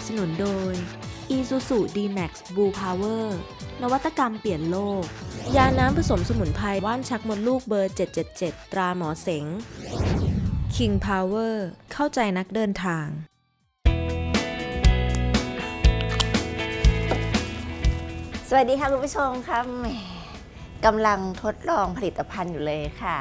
บสนุนโดย Isuzu D-Max Blue Power นวัตกรรมเปลี่ยนโลก ยาน้ำผสมสมุนไพรว่านชักมดลูกเบอร์ 777 ตราหมอเสง King Power เข้าใจนักเดินทาง สวัสดีค่ะคุณผู้ชมครับแหมกำลังทดลองผลิตภัณฑ์อยู่เลยค่ะ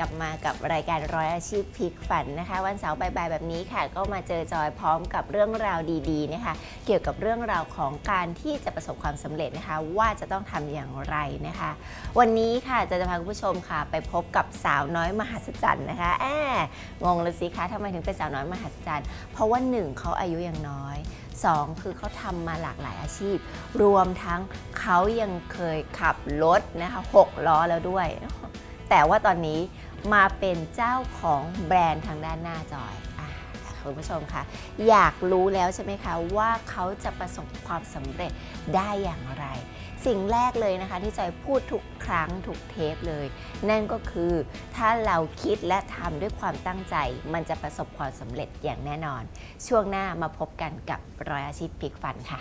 กลับมากับรายการร้อยอาชีพพลิกฝันนะคะ วันเสาร์บ่ายๆแบบนี้ค่ะ ก็มาเจอจอยพร้อมกับเรื่องราวดี ๆ นะคะ เกี่ยวกับเรื่องราวของการที่จะประสบความสำเร็จนะคะ ว่าจะต้องทำอย่างไรนะคะ วันนี้ค่ะจะจะพาคุณผู้ชมค่ะ ไปพบกับสาวน้อยมหัศจรรย์นะคะแอบงงเลยสิคะทำไมถึงเป็นสาวน้อยมหัศจรรย์เพราะว่าหนึ่งเขาอายุยังน้อยสองคือเขาทำมาหลากหลายอาชีพ รวมทั้งเขายังเคยขับรถนะคะหกล้อแล้วด้วย แต่ว่าตอนนี้ มาเป็นเจ้าของแบรนด์ทางด้านหน้าจอยอ่คุณผู้ชมคะอยากรู้แล้วใช่ไหมคะว่าเขาจะประสบความสำเร็จได้อย่างไร สิ่งแรกเลยนะคะที่จอยพูดทุกครั้งทุกเทปเลย นั่นก็คือถ้าเราคิดและทำด้วยความตั้งใจ มันจะประสบความสำเร็จอย่างแน่นอน ช่วงหน้ามาพบกันกับรอยอาชีพพลิกฟันค่ะ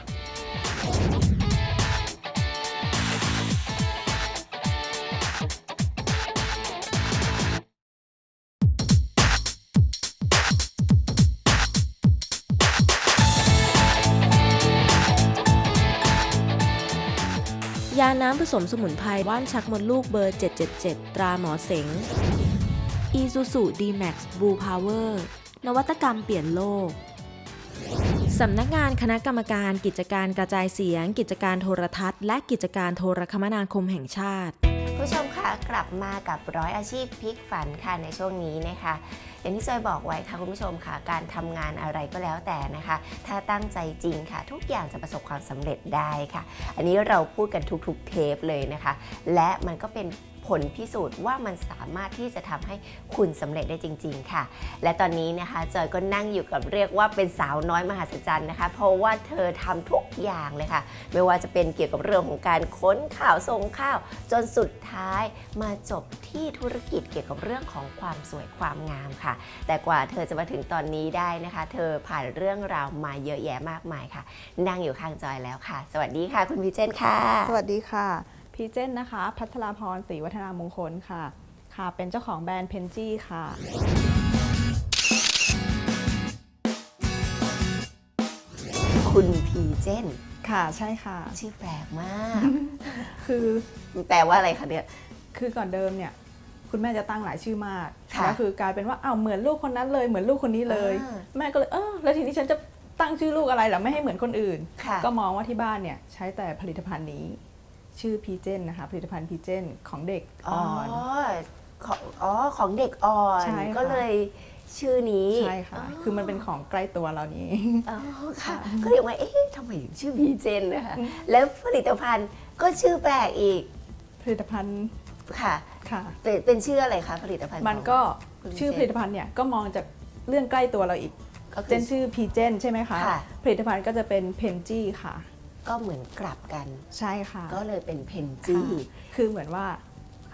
น้ำผสมสมุนไพรว่านชักมดลูกเบอร์ 777 ตราหมอเสง Isuzu D-Max Blue Power นวัตกรรมเปลี่ยนโลก สำนักงานคณะกรรมการกิจการกระจายเสียง กิจการโทรทัศน์ และกิจการโทรคมนาคมแห่งชาติ ผู้ชมคะกลับมากับร้อยอาชีพพลิกฝันค่ะในช่วงนี้นะคะ อย่างที่จอยบอกไว้ค่ะคุณผู้ชมค่ะการทำงานอะไรก็แล้วแต่นะคะ ถ้าตั้งใจจริงค่ะ ทุกอย่างจะประสบความสำเร็จได้ค่ะ อันนี้เราพูดกันทุกๆเทปเลยนะคะ และมันก็เป็น ผลพิสูจน์ว่ามันสามารถที่จะทำให้คุณสำเร็จได้จริง ๆ ค่ะ และตอนนี้นะคะจอยก็นั่งอยู่กับเรียกว่าเป็นสาวน้อยมหัศจรรย์นะคะ เพราะว่าเธอทำทุกอย่างเลยค่ะ ไม่ว่าจะเป็นเกี่ยวกับเรื่องของการค้นข่าวส่งข่าว จนสุดท้ายมาจบที่ธุรกิจเกี่ยวกับเรื่องของความสวยความงามค่ะ แต่กว่าเธอจะมาถึงตอนนี้ได้นะคะ เธอผ่านเรื่องราวมาเยอะแยะมากมายค่ะ นั่งอยู่ข้างจอยแล้วค่ะ สวัสดีค่ะ คุณพิเจนค่ะ สวัสดีค่ะ พีเจนนะคะ พัทราพรศรีวัฒนามงคลค่ะ ค่ะ เป็นเจ้าของแบรนด์เพนจี้ค่ะ คุณพีเจนค่ะใช่ค่ะ ชื่อแปลกมาก คือมันแปลว่าอะไรคะเนี่ย คือก่อนเดิมเนี่ย คุณแม่จะตั้งหลายชื่อมากค่ะแล้วคือกลายเป็นว่าอ้าวเหมือนลูกคนนั้นเลยเหมือนลูกคนนี้เลย อ่าแม่ก็เลยเออแล้วทีนี้ฉันจะตั้งชื่อลูกอะไรเหรอไม่ให้เหมือนคนอื่น ค่ะ ก็มองว่าที่บ้านเนี่ยใช้แต่ผลิตภัณฑ์นี้ ชื่อพีเจนนะคะผลิตภัณฑ์พีเจนของเด็กอ๋ออ่อน ของอ๋อของเด็กอ่อนใช่ค่ะ ก็เลยชื่อนี้ใช่ค่ะ คือมันเป็นของใกล้ตัวเรานี้ อ๋อค่ะ ก็เรียกว่าเอ๊ะทำไมถึงชื่อพีเจนนะคะแล้วผลิตภัณฑ์ก็ชื่อแปลกอีกผลิตภัณฑ์ค่ะ ค่ะ เป็นเป็นชื่ออะไรคะผลิตภัณฑ์มันของก็คุณชื่อเจนผลิตภัณฑ์เนี่ยก็มองจากเรื่องใกล้ตัวเราอีก ก็คืเจอน ชื่อพีเจนใช่ไหมคะ ค่ะ ผลิตภัณฑ์ก็จะเป็นเพนจี้ค่ะ ก็เหมือนกลับกัน ใช่ค่ะ ก็เลยเป็นเพนค่ะจี้คือเหมือนว่า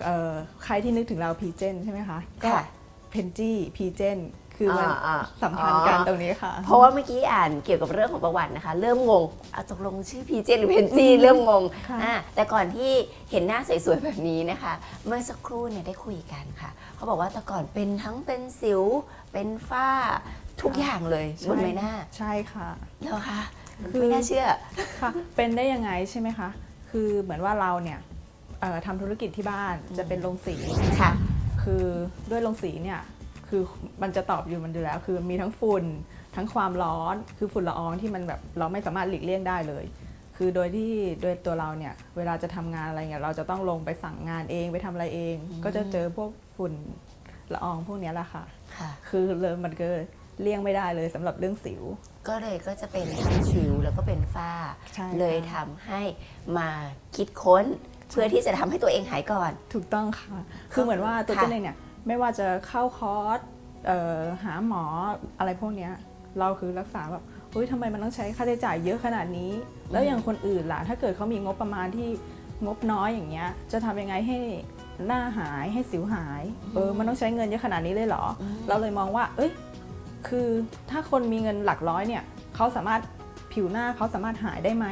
เอ่อใครที่นึกถึงเราพีเจนใช่ไหมคะก็ค่ะเพนจี้พีเจนคือมันอ่าสัมพันธ์กันอ๋อ ตรงนี้ค่ะ เพราะว่าเมื่อกี้อ่านเกี่ยวกับเรื่องของประวัตินะคะ เริ่มงงเอาตกลงชื่อพีเจหรือเพนจี้เริ่มงงค่ะ อ่าแต่ก่อนที่เห็นหน้าสวยๆแบบนี้นะคะ เมื่อสักครู่เนี่ยได้คุยกันค่ะ เขาบอกว่าแต่ก่อนเป็นทั้งเป็นสิว เป็นฝ้าทุกอย่างเลยบนใบหน้าใช่ค่ะ แล้วคะคือ ไม่น่าเชื่อค่ะเป็นได้ยังไงใช่ไหมคะ คือเหมือนว่าเราเนี่ยเอ่อทำธุรกิจที่บ้านจะเป็นโรงสีค่ะ คือด้วยโรงสีเนี่ยคือมันจะตอบอยู่มันอยู่แล้ว คือมีทั้งฝุ่นทั้งความร้อนคือฝุ่นละอองที่มันแบบเราไม่สามารถหลีกเลี่ยงได้เลย คือโดยที่โดยตัวเราเนี่ยเวลาจะทำงานอะไรเงี้ยเราจะต้องลงไปสั่งงานเองไปทำอะไรเอง ก็จะเจอพวกฝุ่นละอองพวกเนี้ยแหละค่ะค่ะ คือเลยมันก็ เลี่ยงไม่ได้เลยสำหรับเรื่องสิว ก็เลยก็จะเป็นทั้งสิวแล้วก็เป็นฝ้า ใช่ค่ะ เลยทำให้มาคิดค้นเพื่อที่จะทำให้ตัวเองหายก่อน ถูกต้องค่ะ คือเหมือนว่าตัวค่ะ เจนเองเนี่ยไม่ว่าจะเข้าคอร์สเอ่อหาหมออะไรพวกเนี้ยเราคือรักษาแบบเฮ้ยทำไมมันต้องใช้ค่าใช้จ่ายเยอะขนาดนี้ แล้วอย่างคนอื่นล่ะ ถ้าเกิดเขามีงบประมาณที่งบน้อยอย่างเงี้ย จะทำยังไงให้หน้าหายให้สิวหาย เออ มันต้องใช้เงินเยอะขนาดนี้เลยเหรอ เราเลยมองว่า เอ้ย คือถ้าคนมีเงินหลักร้อยเนี่ยเขาสามารถผิวหน้าเขาสามารถหายได้ไหม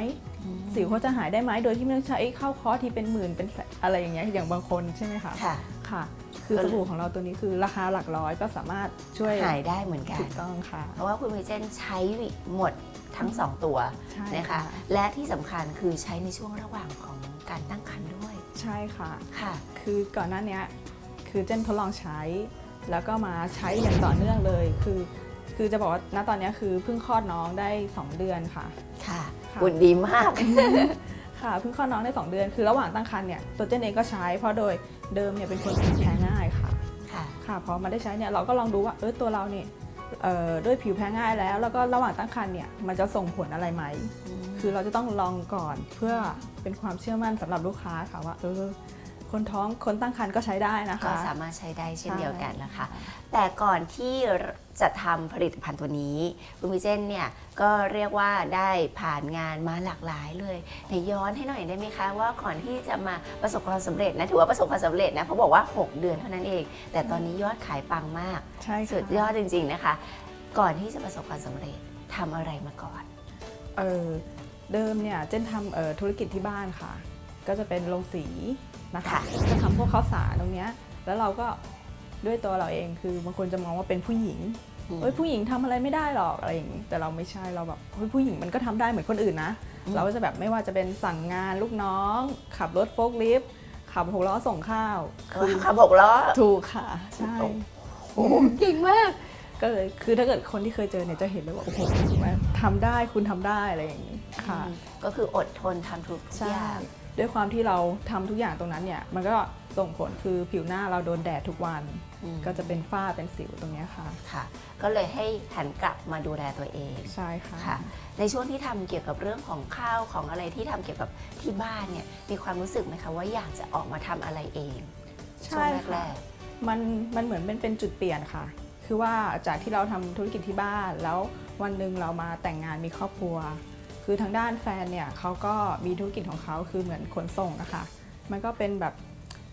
สิวเขาจะหายได้ไหมโดยที่ไม่ต้องใช้เข้าคอร์สที่เป็นหมื่นเป็นแสนอะไรอย่างเงี้ยอย่างบางคนใช่ไหมคะค่ะค่ะ คือก็สเลยบู่ของเราตัวนี้คือราคาหลักร้อยก็สามารถช่วยหายได้เหมือนกัถูนกต้องค่ะ เพราะว่าคุณพีเจนใช้หมดทั้งสองตัวใช่นะคะและที่สำคัญคือใช้ในช่วงระหว่างของการตั้งครรภ์ด้วย ใช่ค่ะค่ะ คือก่อนหน้าเนี้ยคือเจนทดลองใช้ แล้วก็มาใช้อย่างต่อเนื่องเลยคือ คือจะบอกว่าณตอนเนี้ยคือเพิ่งคลอดน้องได้ 2 เดือนค่ะค่ะ ค่ะหุ่นดีมาก ค่ะเพิ่งคลอดน้องได้ 2 เดือน คือระหว่างตั้งครรภ์เนี่ยตัวเจนเองก็ใช้ เพราะโดยเดิมเนี่ยเป็นคนผิวแพ้ง่ายค่ะ ค่ะค่ะพอมาได้ใช้เนี่ยเราก็ลองดูว่าเออตัวเราเนี่ยเอ่อด้วยผิวแพ้ง่ายแล้ว แล้วก็ระหว่างตั้งครรภ์เนี่ยมันจะส่งผลอะไรไหม คือเราจะต้องลองก่อนเพื่อเป็นความเชื่อมั่นสำหรับลูกค้าค่ะว่าเออ คนท้องคนตั้งครรภ์ก็ใช้ได้นะก็คะ สามารถใช้ได้เช่นใช่เดียวกันนะคะ แต่ก่อนที่จะทำผลิตภัณฑ์ตัวนี้คุณพิเจนเนี่ยก็เรียกว่าได้ผ่านงานมาหลากหลายเลยไหนย้อนให้หน่อยได้ไหมคะ ว่าก่อนที่จะมาประสบความสำเร็จนะถือว่าประสบความสำเร็จนะเพราะบอกว่า 6 เดือนเท่านั้นเอง แต่ตอนนี้ยอดขายปังมาก ใช่ค่ะสุดยอดจริง ๆนะคะ ก่อนที่จะประสบความสำเร็จทำอะไรมาก่อน เออเดิมเนี่ยเจนทำเอ่อธุรกิจที่บ้านค่ะ ก็จะเป็นโรงสี นะคะค่ะจะทำพวกข้าวสารตรงเนี้ยแล้วเราก็ด้วยตัวเราเองคือบางคนจะมองว่าเป็นผู้หญิงเฮ้ยผู้หญิงทำอะไรไม่ได้หรอกอะไรอย่างนี้แต่เราไม่ใช่เราแบบเฮ้ยผู้หญิงมันก็ทำได้เหมือนคนอื่นนะอืมเราก็จะแบบไม่ว่าจะเป็นสั่งงานลูกน้อง ขับรถโฟล์คลิฟต์ขับหกล้อส่งข้าวคือขับหกล้อถูกค่ะ ใช่โอ้โหเก่งมาก ก็เลยคือถ้าเกิดคนที่เคยเจอเนี่ยจะเห็นเลยว่าโอ้โหทำได้คุณทำได้อะไรอย่างนี้ค่ะ ก็คืออดทนทำทุกใช่อย่าง ด้วยความที่เราทำทุกอย่างตรงนั้นเนี่ย มันก็ส่งผลคือผิวหน้าเราโดนแดดทุกวันอืมก็จะเป็นฝ้าเป็นสิวตรงเนี้ยค่ะค่ะ ก็เลยให้หันกลับมาดูแลตัวเองใช่ค่ะค่ะในช่วงที่ทำเกี่ยวกับเรื่องของข้าวของอะไรที่ทำเกี่ยวกับที่บ้านเนี่ยมีความรู้สึกไหมคะว่าอยากจะออกมาทำอะไรเองช่วใช่งค่ะแรกมันมันเหมือนเป็นเป็นจุดเปลี่ยนค่ะ คือว่าจากที่เราทำธุรกิจที่บ้านแล้ววันหนึ่งเรามาแต่งงานมีครอบครัว คือทางด้านแฟนเนี่ยเขาก็มีธุรกิจของเขาคือเหมือนขนส่งนะคะมันก็เป็นแบบ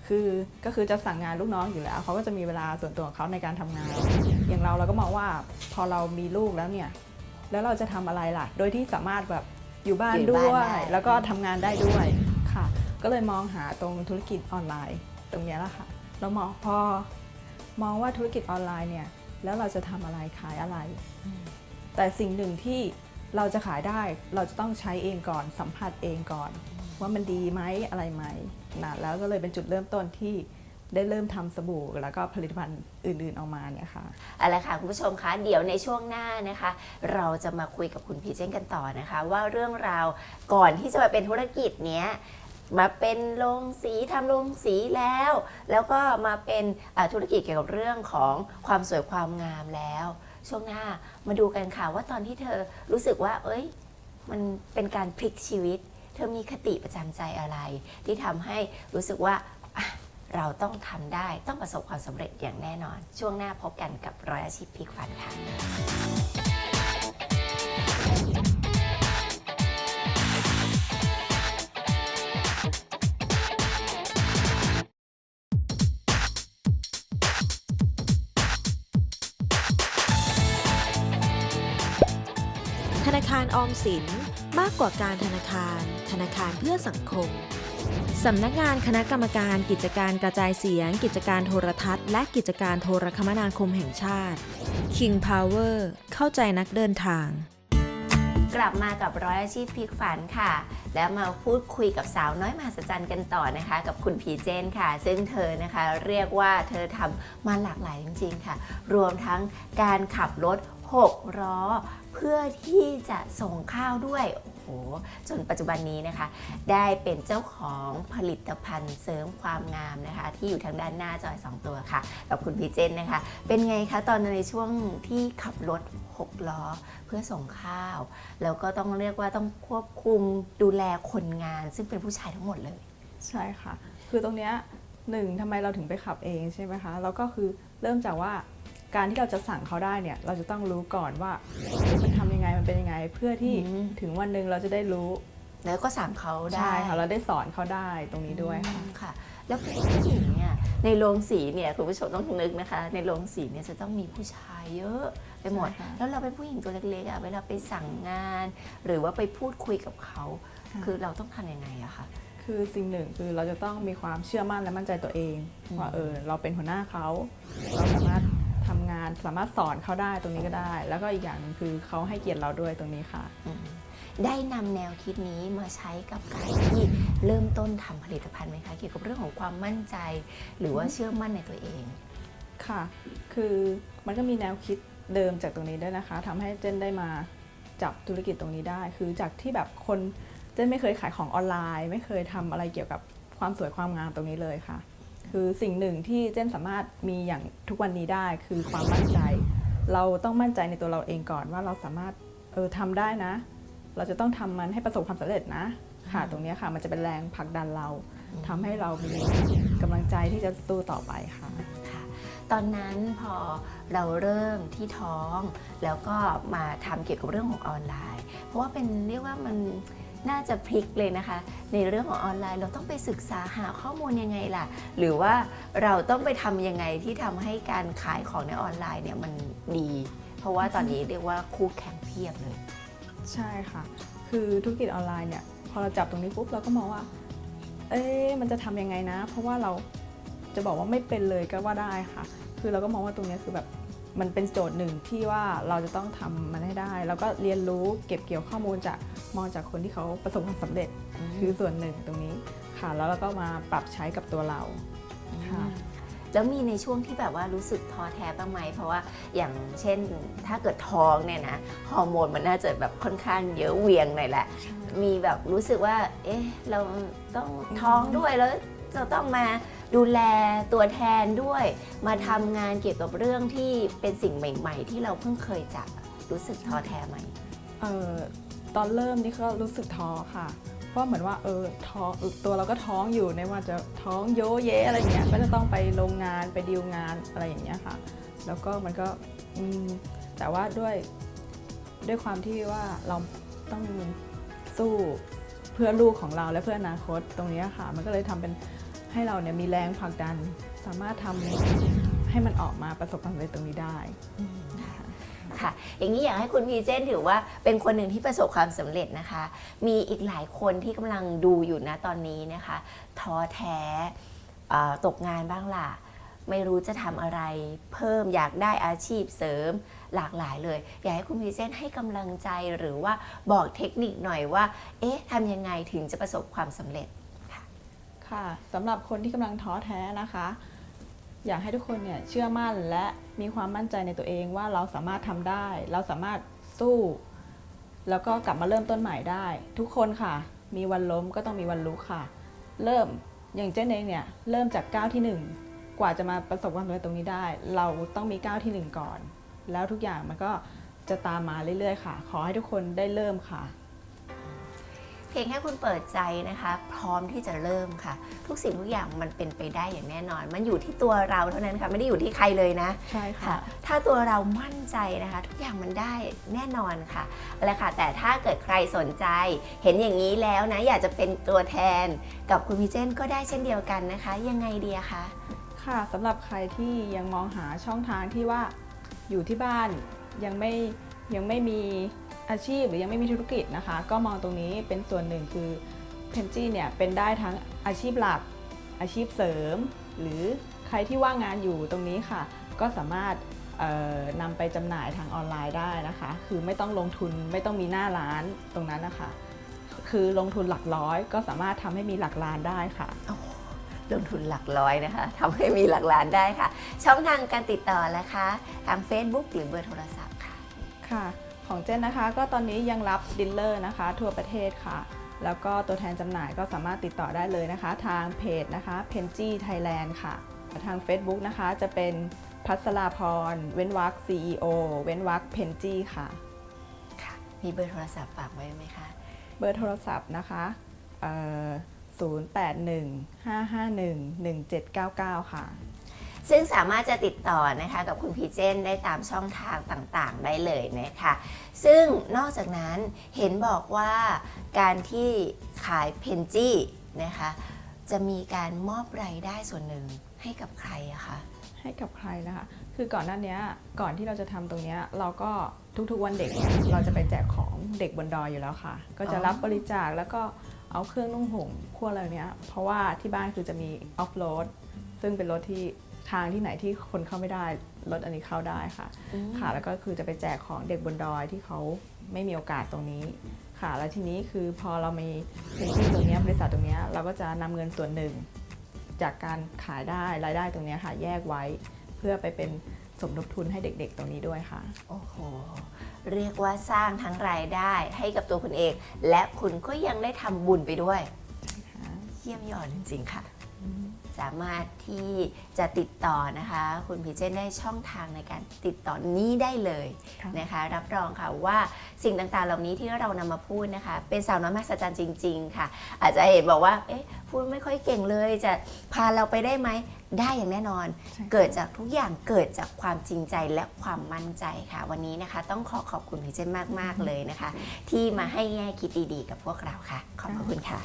คือก็คือจะสั่งงานลูกน้องอยู่แล้วเขาก็จะมีเวลาส่วนตัวของเขาในการทำงาน อย่างเราเราก็มองว่าพอเรามีลูกแล้วเนี่ยแล้วเราจะทำอะไรล่ะ โดยที่สามารถแบบอยู่บ้านอยู่ด้บ้านวได้ยแล้วก็ทำงานได้ด้วยค่ะ ก็เลยมองหาตรงธุรกิจออนไลน์ ตรงเนี้ยแหละค่ะเรามองพอมองว่าธุรกิจออนไลน์เนี่ยแล้วเราจะทำอะไรขายอะไร แต่สิ่งหนึ่งที่ เราจะขายได้เราจะต้องใช้เองก่อนสัมผัสเองก่อน ว่ามันดีไหมอะไรไหมนะแล้วก็เลยเป็นจุดเริ่มต้นที่ได้เริ่มทำสบู่แล้วก็ผลิตภัณฑ์อื่น ๆ ออกมาเนี่ยค่ะเอาละค่ะ คุณผู้ชมคะเดี๋ยวในช่วงหน้านะคะ เราจะมาคุยกับคุณพีเจนกันต่อนะคะ ว่าเรื่องราวก่อนที่จะมาเป็นธุรกิจเนี้ยมาเป็นโรงสีทำโรงสีแล้ว แล้วก็มาเป็นธุรกิจเกี่ยวกับเรื่องของความสวยความงามแล้ว ช่วงหน้ามาดูกันค่ะว่าตอนที่เธอรู้สึกว่า เอ้ย มันเป็นการพลิกชีวิต เธอมีคติประจำใจอะไร ที่ทำให้รู้สึกว่าเราต้องทำได้ต้องประสบความสำเร็จอย่างแน่นอน ช่วงหน้าพบกันกับร้อยอาชีพพลิกฝันค่ะ คารออมสิน มากกว่าการธนาคาร ธนาคารเพื่อสังคม สำนักงานคณะกรรมการกิจการกระจายเสียง กิจการโทรทัศน์ และกิจการโทรคมนาคมแห่งชาติ King Power เข้าใจนักเดินทาง กลับมากับร้อยอาชีพพลิกฝันค่ะ แล้วมาพูดคุยกับสาวน้อยมหัศจรรย์กันต่อนะคะ กับคุณพีเจนค่ะ ซึ่งเธอนะคะเรียกว่าเธอทำมาหลากหลายจริงๆค่ะ รวมทั้งการขับรถ 6 ล้อ เพื่อที่จะส่งข้าวด้วย โอ้โห จนปัจจุบันนี้นะคะ ได้เป็นเจ้าของผลิตภัณฑ์เสริมความงามนะคะ ที่อยู่ทางด้านหน้าจอย 2 ตัวค่ะกับคุณพีเจนนะคะ เป็นไงคะตอนในช่วงที่ขับรถ 6 ล้อ เพื่อส่งข้าว แล้วก็ต้องเรียกว่าต้องควบคุมดูแลคนงาน ซึ่งเป็นผู้ชายทั้งหมดเลย ใช่ค่ะ คือตรงเนี้ยหนึ่งทำไมเราถึงไปขับเองใช่ไหมคะ แล้วก็คือเริ่มจากว่า การที่เราจะสั่งเขาได้เนี่ย เราจะต้องรู้ก่อนว่าเอ๊ะมันทำยังไงมันเป็นยังไง เพื่อที่อืมถึงวันหนึ่งเราจะได้รู้ แล้วก็สั่งเขาได้ใช่ค่ะเราได้สอนเขาได้ตรงนี้ด้วยค่ะอืมค่ะแล้วเป็นผู้หญิงเนี่ยในโรงสีเนี่ยคุณผู้ชมต้องนึกนะคะ ในโรงสีเนี่ยจะต้องมีผู้ชายเยอะไปหมดใช่ค่ะแล้วเราเป็นผู้หญิงตัวเล็กๆอะเวลาไปสั่งงาน หรือว่าไปพูดคุยกับเขาค่ะคือเราต้องทำยังไงอะคะคือสิ่งหนึ่งคือเราจะต้องมีความเชื่อมั่นและมั่นใจตัวเองอืมว่าเออเราเป็นหัวหน้าเขาเราสามารถ ทำงานสามารถสอนเขาได้ตรงนี้ก็ได้ แล้วก็อีกอย่างหนึงคือเขาให้เกียรติเราด้วยตรงนี้ค่ะอืมได้นำแนวคิดนี้มาใช้กับการที่เริ่มต้นทำผลิตภัณฑ์ไหมคะเกี่ยวกับเรื่องของความมั่นใจ หรือว่าเชื่อมั่นในตัวเองค่ะ คือมันก็มีแนวคิดเดิมจากตรงนี้ด้วยนะคะทำให้เจนได้มาจับธุรกิจตรงนี้ได้ คือจากที่แบบคนเจนไม่เคยขายของออนไลน์ ไม่เคยทำอะไรเกี่ยวกับความสวยความงามตรงนี้เลยค่ะ คือสิ่งหนึ่งที่เจนสามารถมีอย่างทุกวันนี้ได้คือความมั่นใจ เราต้องมั่นใจในตัวเราเองก่อนว่าเราสามารถเออทำได้นะ เราจะต้องทำมันให้ประสบความสำเร็จนะ ค่ะตรงเนี้ยค่ะ มันจะเป็นแรงผลักดันเราทำให้เรามีกำลังใจที่จะสู้ต่อไปค่ะ ค่ะตอนนั้นพอเราเริ่มที่ท้อง แล้วก็มาทำเกี่ยวกับเรื่องของออนไลน์ เพราะว่าเป็นเรียกว่ามัน น่าจะพลิกเลยนะคะ ในเรื่องของออนไลน์เราต้องไปศึกษาหาข้อมูลยังไงล่ะ หรือว่าเราต้องไปทำยังไงที่ทำให้การขายของในออนไลน์เนี่ยมันดี เพราะว่าตอนนี้เรียกว่าคู่แข่งเพียบเลย ใช่ค่ะ คือธุรกิจออนไลน์เนี่ยพอเราจับตรงนี้ปุ๊บเราก็มองว่า เอ๊ะมันจะทำยังไงนะ เพราะว่าเราจะบอกว่าไม่เป็นเลยก็ว่าได้ค่ะ คือเราก็มองว่าตรงนี้คือแบบ มันเป็นโจทย์หนึ่งที่ว่าเราจะต้องทำมันให้ได้ แล้วก็เรียนรู้เก็บเกี่ยวข้อมูลจากมองจากคนที่เขาประสบความสำเร็จคือส่วนหนึ่งตรงนี้ค่ะ แล้วเราก็มาปรับใช้กับตัวเราค่ะแล้วมีในช่วงที่แบบว่ารู้สึกท้อแท้บ้างไหม เพราะว่าอย่างเช่นถ้าเกิดท้องเนี่ยนะฮอร์โมนมันน่าจะแบบค่อนข้างเยอะเหวียงหน่อยแหละ มีแบบรู้สึกว่า เอ๊ะเราต้องท้องด้วยแล้วจะต้องมา ดูแลตัวแทนด้วย มาทำงานเกี่ยวกับเรื่องที่เป็นสิ่งใหม่ ๆ ที่เราเพิ่งเคยจับอะรู้สึกท้อแท้ไหมเออตอนเริ่มนี่ก็รู้สึกท้อค่ะเพราะเหมือนว่าเออท้องตัวเราก็ท้องอยู่ในว่าจะท้องโยเยอะไรเงี้ยก็จะต้องไปโรงงานไปดีลงานอะไรอย่างเงี้ยค่ะ แล้วก็มันก็อืแต่ว่าด้วยด้วยความที่ว่าเราต้องสู้เพื่อลูกของเราและเพื่ออนาคตตรงนี้ค่ะ มันก็เลยทำเป็น ให้เราเนี่ยมีแรงผลักดัน สามารถทำให้มันออกมาประสบความสำเร็จตรงนี้ได้ ค่ะอย่างนี้อยากให้คุณพีเจนถือว่าเป็นคนหนึ่งที่ประสบความสำเร็จนะคะ มีอีกหลายคนที่กำลังดูอยู่นะตอนนี้นะคะท้อแท้เอ่อตกงานบ้างล่ะ ไม่รู้จะทำอะไรเพิ่มอยากได้อาชีพเสริมหลากหลายเลย อยากให้คุณพีเจนให้กำลังใจหรือว่าบอกเทคนิคหน่อยว่า เอ๊ะทำยังไงถึงจะประสบความสำเร็จ ค่ะสำหรับคนที่กำลังท้อแท้นะคะ อยากให้ทุกคนเนี่ยเชื่อมั่นและมีความมั่นใจในตัวเองว่าเราสามารถทำได้ เราสามารถสู้ แล้วก็กลับมาเริ่มต้นใหม่ได้ ทุกคนค่ะ มีวันล้มก็ต้องมีวันลุกค่ะ เริ่มอย่างเจ้นเองเนี่ยเริ่มจากก้าวที่หนึ่งกว่าจะมาประสบความสำเร็จตรงนี้ได้ เราต้องมีก้าวที่หนึ่งก่อน แล้วทุกอย่างมันก็จะตามมาเรื่อยๆ ค่ะ ขอให้ทุกคนได้เริ่มค่ะ เพียงแค่คุณเปิดใจนะคะ พร้อมที่จะเริ่มค่ะ ทุกสิ่งทุกอย่างมันเป็นไปได้อย่างแน่นอน มันอยู่ที่ตัวเราเท่านั้นค่ะ ไม่ได้อยู่ที่ใครเลยนะ ใช่ค่ะค่ะถ้าตัวเรามั่นใจนะคะ ทุกอย่างมันได้แน่นอนค่ะอะไรค่ะ แต่ถ้าเกิดใครสนใจ เห็นอย่างนี้แล้วนะ อยากจะเป็นตัวแทนกับคุณพี่เจนก็ได้เช่นเดียวกันนะคะ ยังไงดีอะคะค่ะสำหรับใครที่ยังมองหาช่องทางที่ว่าอยู่ที่บ้านยังไม่ยังไม่มี อาชีพหรือยังไม่มีธุรกิจนะคะ ก็มองตรงนี้เป็นส่วนหนึ่งคือเพนจี้เนี่ยเป็นได้ทั้งอาชีพหลัก อาชีพเสริม หรือใครที่ว่างงานอยู่ตรงนี้ค่ะ ก็สามารถเอ่อนำไปจำหน่ายทางออนไลน์ได้นะคะ คือไม่ต้องลงทุนไม่ต้องมีหน้าร้านตรงนั้นนะคะ คือลงทุนหลักร้อย ก็สามารถทำให้มีหลักล้านได้ค่ะลงทุนหลักร้อยนะคะทำให้มีหลักล้านได้ค่ะ ช่องทางการติดต่อนะคะ ทาง Facebook หรือเบอร์โทรศัพท์ค่ะค่ะ ของเจนนะคะ ก็ตอนนี้ยังรับดิลเลอร์นะคะ ทั่วประเทศค่ะ แล้วก็ตัวแทนจำหน่ายก็สามารถติดต่อได้เลยนะคะ ทางเพจนะคะ p e n g i Thailand ค่ะ ทาง Facebook นะคะจะเป็นพัสราพร เว้นวัก CEO เว้นวักเพนจีค่ะ ค่ะ มีเบอร์โทรศัพท์ฝากไว้ไหมคะ เบอร์โทรศัพท์นะคะเอ่อ0815511799 ค่ะ ซึ่งสามารถจะติดต่อนะคะกับคุณพีเจนได้ตามช่องทางต่างๆ ได้เลยนะคะ ซึ่งนอกจากนั้นเห็นบอกว่าการที่ขายเพนจี้นะคะจะมีการมอบรายได้ส่วนหนึ่งให้กับใครอะคะให้กับใครนะคะ คือก่อนหน้าเนี้ยก่อนที่เราจะทำตรงเนี้ยเราก็ทุกๆวันเด็กเนี่ยเราจะไปแจกของเด็กบนดอยอยู่แล้วค่ะ ก็จะรับบริจาคแล้วก็เอาเครื่องนุ่งห่มพวกอะไรเนี้ย เพราะว่าที่บ้านคือจะมีออฟโรดซึ่งเป็นรถที่ ทางที่ไหนที่คนเข้าไม่ได้รถอันนี้เข้าได้ค่ะ ค่ะ แล้วก็คือจะไปแจกของเด็กบนดอยที่เขาไม่มีโอกาสตรงนี้ค่ะ แล้วทีนี้คือพอเรามีพื้นที่ตรงเนี้ยบริษัทตรงเนี้ยเราก็จะนำเงินส่วนหนึ่ง จากการขายได้รายได้ตรงเนี้ยค่ะแยกไว้ เพื่อไปเป็นสมทบทุนให้เด็กๆ ตรงนี้ด้วยค่ะ โอ้โห เรียกว่าสร้างทั้งรายได้ให้กับตัวคุณเอง และคุณก็ยังได้ทำบุญไปด้วย เยี่ยมยอดจริงๆค่ะ สามารถที่จะติดต่อนะคะ คุณพีเจนได้ช่องทางในการติดต่อนี้ได้เลยค่ะนะคะ รับรองค่ะว่าสิ่งต่างๆ เหล่านี้ที่เรานำมาพูดนะคะ เป็นสาวน้อยมหัศจรรย์จริง ๆ ค่ะ อาจจะเห็นบอกว่าเอ๊ะพูดไม่ค่อยเก่งเลยจะพาเราไปได้ไหมได้อย่างแน่นอนใช่ค่ะเกิดจากทุกอย่างเกิดจากความจริงใจและความมั่นใจค่ะ วันนี้นะคะ ต้องขอขอบคุณพีเจนมากๆเลยนะคะ ที่มาให้แง่คิดดีๆ กับพวกเราค่ะ ขอบพระคุณค่ะ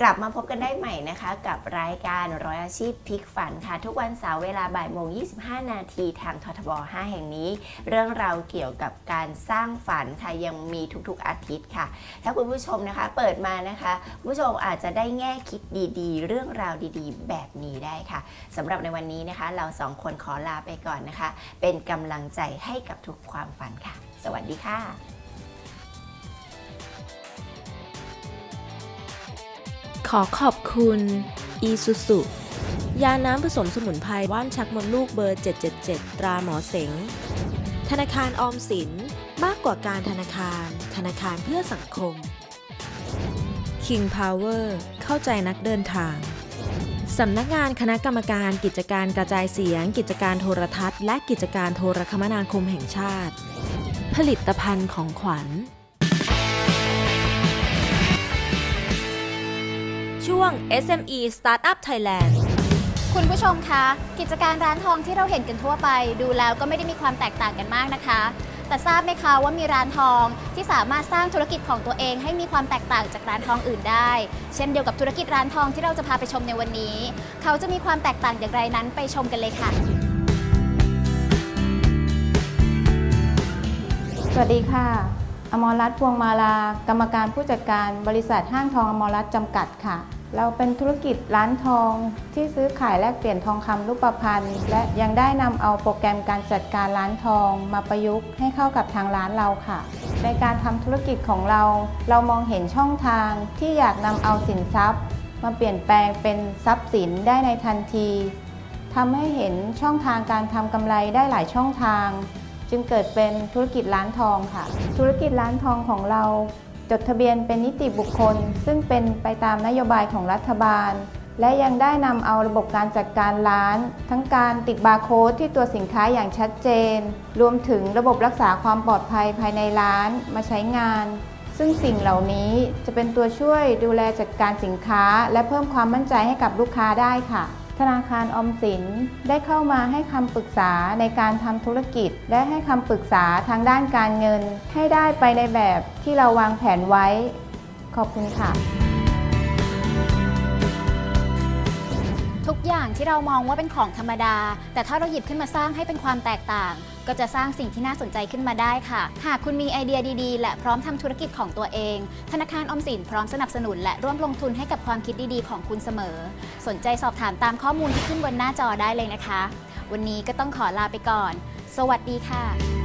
กลับมาพบกันได้ใหม่นะคะ กับรายการร้อยอาชีพพลิกฝันค่ะ ทุกวันเสาร์เวลาบ่ายโมง 25 นาทีทางททบ 5 แห่งนี้ เรื่องราวเกี่ยวกับการสร้างฝันค่ะยังมีทุกๆ อาทิตย์ค่ะ ถ้าคุณผู้ชมนะคะเปิดมานะคะคุณผู้ชมอาจจะได้แง่คิดดีๆ เรื่องราวดีๆ แบบนี้ได้ค่ะสำหรับในวันนี้นะคะ เราสองคนขอลาไปก่อนนะคะ เป็นกำลังใจให้กับทุกความฝันค่ะ สวัสดีค่ะ ขอขอบคุณอีซูซุยาน้ำผสมสมุนไพรว่านชักมดลูกเบอร์ 777 ตราหมอเสง ธนาคารออมสินมากกว่าการธนาคาร ธนาคารเพื่อสังคม King Power เข้าใจนักเดินทาง สำนักงานคณะกรรมการกิจการกระจายเสียง กิจการโทรทัศน์ และกิจการโทรคมนาคมแห่งชาติ ผลิตภัณฑ์ของขวัญ ช่วง SME Startup Thailand คุณผู้ชมคะ กิจการร้านทองที่เราเห็นกันทั่วไป ดูแล้วก็ไม่ได้มีความแตกต่างกันมากนะคะ แต่ทราบไหมคะว่ามีร้านทองที่สามารถสร้างธุรกิจของตัวเองให้มีความแตกต่างจากร้านทองอื่นได้ เช่นเดียวกับธุรกิจร้านทองที่เราจะพาไปชมในวันนี้ เขาจะมีความแตกต่างอย่างไรนั้นไปชมกันเลยค่ะ สวัสดีค่ะ อมรรัตน์พวงมาลากรรมการผู้จัดการบริษัทห้างทองอมรรัตน์จำกัดค่ะ เราเป็นธุรกิจร้านทองที่ซื้อขายแลกเปลี่ยนทองคำรูปพรรณและยังได้นำเอาโปรแกรมการจัดการร้านทองมาประยุกต์ให้เข้ากับทางร้านเราค่ะ ในการทำธุรกิจของเรา เรามองเห็นช่องทางที่อยากนำเอาสินทรัพย์ มาเปลี่ยนแปลงเป็นทรัพย์สินได้ในทันทีทำให้เห็นช่องทางการทำกำไรได้หลายช่องทาง จึงเกิดเป็นธุรกิจร้านทองค่ะ ธุรกิจร้านทองของเราจดทะเบียนเป็นนิติบุคคล ซึ่งเป็นไปตามนโยบายของรัฐบาล และยังได้นำเอาระบบการจัดการร้าน ทั้งการติดบาร์โค้ดที่ตัวสินค้าอย่างชัดเจน รวมถึงระบบรักษาความปลอดภัยภายในร้านมาใช้งาน ซึ่งสิ่งเหล่านี้จะเป็นตัวช่วยดูแลจัดการสินค้า และเพิ่มความมั่นใจให้กับลูกค้าได้ค่ะ ธนาคารออมสินได้เข้ามาให้คำปรึกษาในการทำธุรกิจ และให้คำปรึกษาทางด้านการเงิน ให้ได้ไปในแบบที่เราวางแผนไว้ ขอบคุณค่ะ ทุกอย่างที่เรามองว่าเป็นของธรรมดา แต่ถ้าเราหยิบขึ้นมาสร้างให้เป็นความแตกต่าง ก็จะสร้างสิ่งที่น่าสนใจขึ้นมาได้ค่ะ หากคุณมีไอเดียดีๆ และพร้อมทำธุรกิจของตัวเอง ธนาคารออมสินพร้อมสนับสนุน และร่วมลงทุนให้กับความคิดดีๆ ของคุณเสมอ สนใจสอบถามตามข้อมูลที่ขึ้นบนหน้าจอได้เลยนะคะ วันนี้ก็ต้องขอลาไปก่อน สวัสดีค่ะ